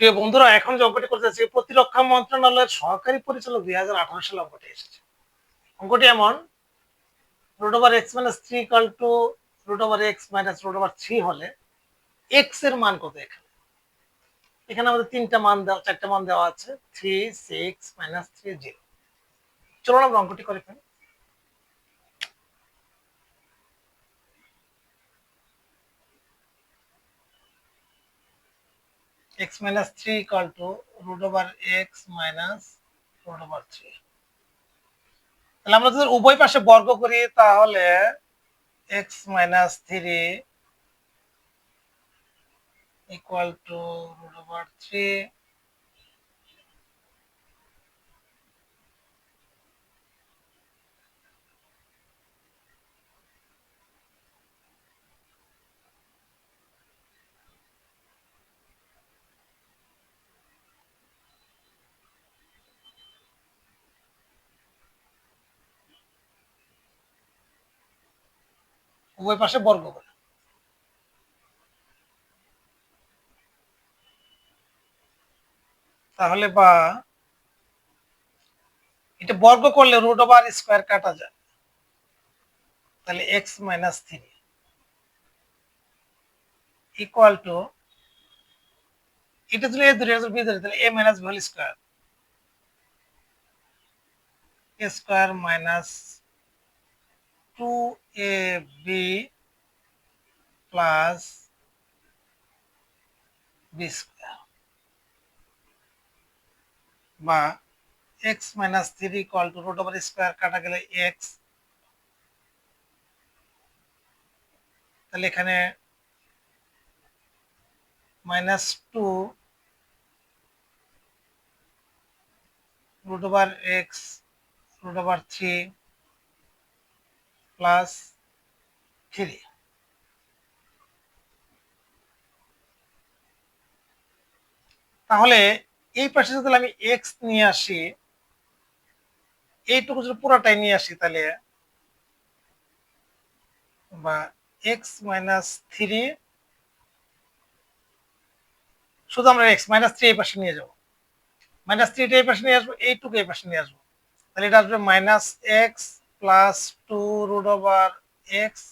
প্রিয় বন্ধুরা, এখন যে অঙ্কটি করতেছি প্রতিরক্ষা মন্ত্রণালয়ের সহকারী পরিচালক দুই হাজার আঠারো সালে অঙ্কটি এসেছে। অঙ্কটি এমন root over x minus three equal to root over x minus root over three হলে এক্সের মান কত এখানে? এখানে আমাদের তিনটা মান দেওয়া, চারটা মান দেওয়া আছে three six minus three zero চলুন আমরা অঙ্কটি করে ফেলি। X minus 3 equal to root over x minus root over 3 তাহলে আমরা যদি উভয় পাশে বর্গ করি তাহলে x minus 3 equal to root over 3 উভয় পাশে বর্গ করে। তাহলে বা এটা বর্গ করলে রুট ওভার স্কোয়ার কাটা যায়। তাহলে x minus three equal to এটা যদি এ ধরে, এটা তাহলে a minus b square square minus two a b plus b square বা x minus three equal to root over square কাটা গেলে এক্স তাহলে এখানে minus two root over x root over three plus three তাহলে এই পাশে যদি আমি এক্স নিয়ে আসি, এইটুকু যদি পুরাটাই নিয়ে আসি তাহলে বা এক্স মাইনাস থ্রি শুধু আমরা এক্স মাইনাস থ্রি এই পাশে নিয়ে যাব। মাইনাস থ্রিটা এই পাশে নিয়ে আসব, এইটুকু এই পাশে নিয়ে আসব। তাহলে এটা আসবে minus x plus two root over x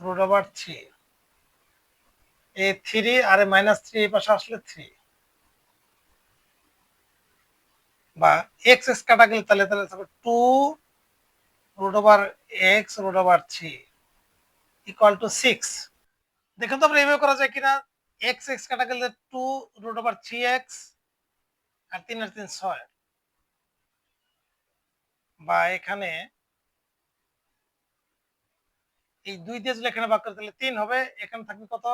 root over three এই থ্রি আর মাইনাস থ্রি এই পাশে আসলে থ্রি বা এক্স এক্স কাটা গেলে তাহলে তাহলে two root over x root over three equal to six দেখুন তো আমরা এইভাবে করা যায় কিনা? এক্স এক্স কাটা গেলে two root over three x আর তিন আর তিন ছয়। বা এখানে এই দুই দিয়ে যদি এখানে ভাগ করে, তাহলে তিন হবে। এখানে থাকবে কত?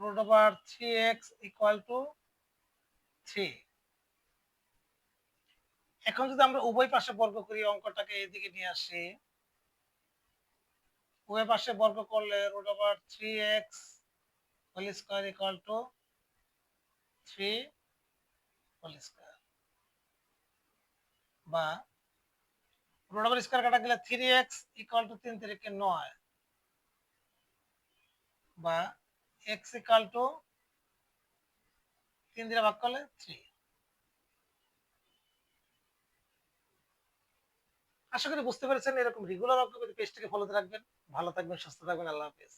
Root over three x equal to three এখন যদি আমরা উভয় পাশে বর্গ করি, অঙ্কটাকে এদিকে নিয়ে আসি। উভয় পাশে বর্গ করলে root over three x whole square equal to three whole square বা রুট ওভার স্কোয়ার কাটা গেলে থ্রি এক্স ইকুয়াল টু তিন তিরিকে নয় বা এক্স ইকুয়াল টু তিন দিয়ে ভাগ করলে থ্রি আশা করি বুঝতে পেরেছেন, এরকম রেগুলার পেজটাকে ফলোতে রাখবেন। ভালো থাকবেন, সুস্থ থাকবেন, আল্লাহ হাফিজ।